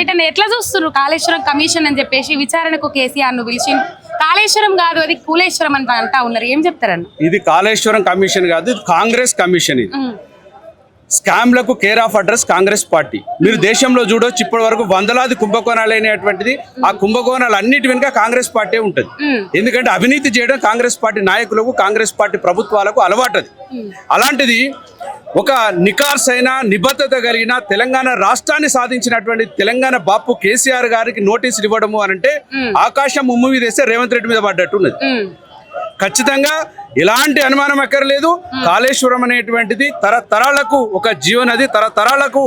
Right అండి ఎట్లా చూస్తున్నారు కాళేశ్వరం కమిషన్ అని చెప్పేసి విచారణకు కేసీఆర్ను పిలిచి కాళేశ్వరం కాదు అది కూలేశ్వరం అని అంటా ఉన్నారు. ఏం చెప్తారన్న? ఇది కాళేశ్వరం కమిషన్ కాదు కాంగ్రెస్ కమిషన్ ఇది. స్కామ్లకు care of address Congress party. మీరు దేశంలో చూడొచ్చు ఇప్పటి వరకు వందలాది కుంభకోణాలు అయినటువంటిది ఆ కుంభకోణాలు అన్నిటి వెనుక కాంగ్రెస్ పార్టీ ఉంటుంది. ఎందుకంటే అవినీతి చేయడం కాంగ్రెస్ పార్టీ నాయకులకు కాంగ్రెస్ పార్టీ ప్రభుత్వాలకు అలవాటది. అలాంటిది ఒక నికార్సైన నిబద్ధత కలిగిన తెలంగాణ రాష్ట్రాన్ని సాధించినటువంటి తెలంగాణ బాపు కేసీఆర్ గారికి నోటీసులు ఇవ్వడము అనంటే ఆకాశం ముమ్ము మీద వేస్తే రేవంత్ రెడ్డి మీద పడ్డట్టు ఉన్నది ఉమ్, ఖచ్చితంగా ఎలాంటి అనుమానం అక్కర్లేదు కాళేశ్వరం అనేటువంటిది తరతరాలకు ఒక జీవనది తరతరాలకు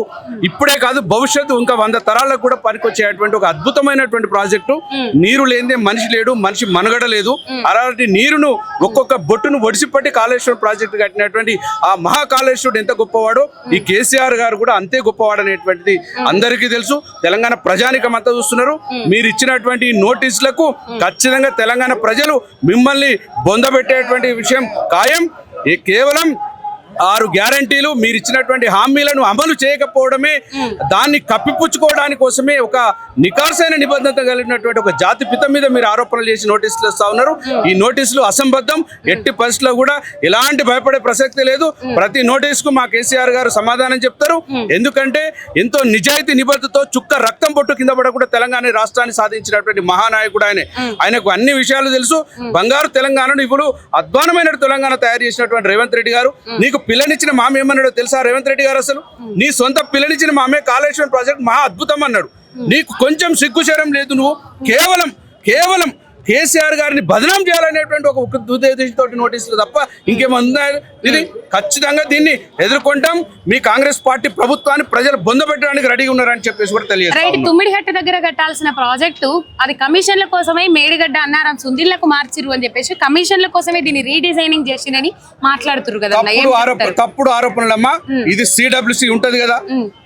ఇప్పుడే కాదు భవిష్యత్తు ఇంకా వంద తరాలకు కూడా పనికొచ్చేటువంటి ఒక అద్భుతమైనటువంటి ప్రాజెక్టు. నీరు లేనిదే మనిషి లేడు మనిషి మనుగడ లేదు. అలాంటి నీరును ఒక్కొక్క బొట్టును ఒడిసిపట్టి కాళేశ్వరం ప్రాజెక్టు కట్టినటువంటి ఆ మహాకాళేశ్వరుడు ఎంత గొప్పవాడో ఈ కేసీఆర్ గారు కూడా అంతే గొప్పవాడు అనేటువంటిది అందరికీ తెలుసు. తెలంగాణ ప్రజానికం అంతా చూస్తున్నారు. మీరు ఇచ్చినటువంటి నోటీసులకు ఖచ్చితంగా తెలంగాణ ప్రజలు మిమ్మల్ని బొందబెట్టేటువంటి విషయం ఖాయం. ఈ కేవలం ఆరు గ్యారంటీలు మీరు ఇచ్చినటువంటి హామీలను అమలు చేయకపోవడమే దాన్ని కప్పిపుచ్చుకోవడానికి కోసమే ఒక నికాసైన నిబంధన కలిగినటువంటి ఒక జాతి పిత మీద మీరు ఆరోపణలు చేసి నోటీసులు ఇస్తా ఉన్నారు. ఈ నోటీసులు అసంబద్ధం. ఎట్టి పరిస్థితుల్లో కూడా ఎలాంటి భయపడే ప్రసక్తి లేదు. ప్రతి నోటీసుకు మా కేసీఆర్ గారు సమాధానం చెప్తారు. ఎందుకంటే ఎంతో నిజాయితీ నిబద్ధతో చుక్క రక్తం పొట్టు కింద పడకుండా తెలంగాణ రాష్ట్రాన్ని సాధించినటువంటి మహానాయకుడు ఆయనే. ఆయనకు అన్ని విషయాలు తెలుసు. బంగారు తెలంగాణను ఇప్పుడు అధ్వానమైన తెలంగాణ తయారు చేసినటువంటి రేవంత్ రెడ్డి గారు. నీకు పిల్లనిచ్చిన మామ ఏమన్నాడో తెలుసా రేవంత్ రెడ్డి గారు అసలు? నీ సొంత పిల్లనిచ్చిన మామే కాళేశ్వరం ప్రాజెక్ట్ మహా అద్భుతం అన్నాడు. నీకు కొంచెం సిగ్గుశరం లేదు నువ్వు. కేవలం కేవలం కేసీఆర్ గారిని బదనాం చేయాలనేటువంటి ఒక ఉద్దేశంతో నోటీసులు తప్ప ఇంకేముందా ఇది ఖచ్చితంగా దీన్ని ఎదుర్కొంటాం. మీ కాంగ్రెస్ పార్టీ ప్రభుత్వాన్ని ప్రజలు బొందబెట్టడానికి రెడీగా ఉన్నారని చెప్పేసి కూడా తెలియదు తుమ్మిడిగట్ట దగ్గర కట్టాల్సిన ప్రాజెక్టు అది కమిషన్ల కోసమే మేడిగడ్డ అన్నారం సుందిళ్ళకు మార్చిరు అని చెప్పేసి కమిషన్ల కోసమే దీన్ని రీడిజైనింగ్ చేసిందని మాట్లాడుతున్నారు కదా? తప్పుడు ఆరోపణలమ్మా. ఇది సిడబ్ల్యూసి ఉంటది కదా.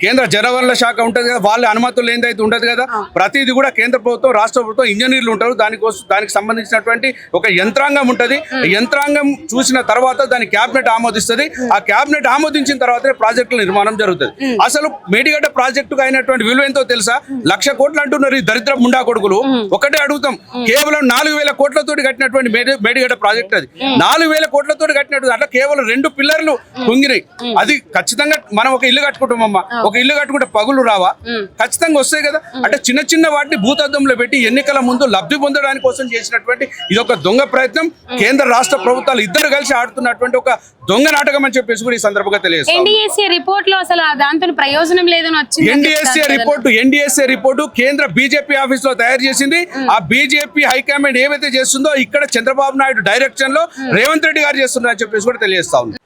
కేంద్ర జలవనరుల శాఖ ఉంటది కదా. వాళ్ళ అనుమతులు ఏందైతే ఉంటది కదా. ప్రతిది కూడా కేంద్ర ప్రభుత్వం రాష్ట్ర ప్రభుత్వం ఇంజనీర్లు ఉంటారు. దానికోసం దానికి సంబంధించినటువంటి ఒక యంత్రాంగం ఉంటది. యంత్రాంగం చూసిన తర్వాత దాని క్యాబినెట్ ఆమోదిస్తది. ఆ క్యాబినెట్ ఆమోదించిన తర్వాతనే ప్రాజెక్టుల నిర్మాణం జరుగుతుంది. అసలు మేడిగడ్డ ప్రాజెక్టుకు అయినటువంటి విలువ ఎంతో తెలుసా? లక్ష కోట్లు అంటున్నారు ఈ దరిద్ర ముండా కొడుకులు. ఒకటే అడుగుతాం. కేవలం నాలుగు వేల కోట్లతోటి కట్టినటువంటి మేడి- మేడిగడ్డ ప్రాజెక్ట్ అది. నాలుగు వేల కోట్లతోటి కట్టినట్టు అట్లా కేవలం రెండు పిల్లర్లు కుంగినాయి అది ఖచ్చితంగా మనం ఒక ఇల్లు కట్టుకుంటాం అమ్మ ఒక ఇల్లు కట్టుకుంటే పగులు రావా? ఖచ్చితంగా వస్తాయి కదా. అంటే చిన్న చిన్న వాటిని భూతద్దంలో పెట్టి ఎన్నికల ముందు లబ్ధి పొందడానికి కోసం చేసినటువంటి ఇది ఒక దొంగ ప్రయత్నం. కేంద్ర రాష్ట్ర ప్రభుత్వాలు ఇద్దరు కలిసి ఆడుతున్నటువంటి ఒక దొంగ నాటకం అని చెప్పేసి కూడా ఈ సందర్భంగా తెలియజేస్తాం రిపోర్ట్లో అసలు ఆ దాంతో ప్రయోజనం లేదని వచ్చింది ఎన్డీఎస్ఏ రిపోర్టు ఎన్డీఎస్ఏ రిపోర్టు కేంద్ర బీజేపీ ఆఫీస్లో తయారు చేసింది. ఆ బీజేపీ హైకమాండ్ ఏవైతే చేస్తుందో ఇక్కడ చంద్రబాబు నాయుడు డైరెక్షన్లో రేవంత్ రెడ్డి గారు చేస్తున్నారని చెప్పేసి కూడా తెలియజేస్తా ఉంది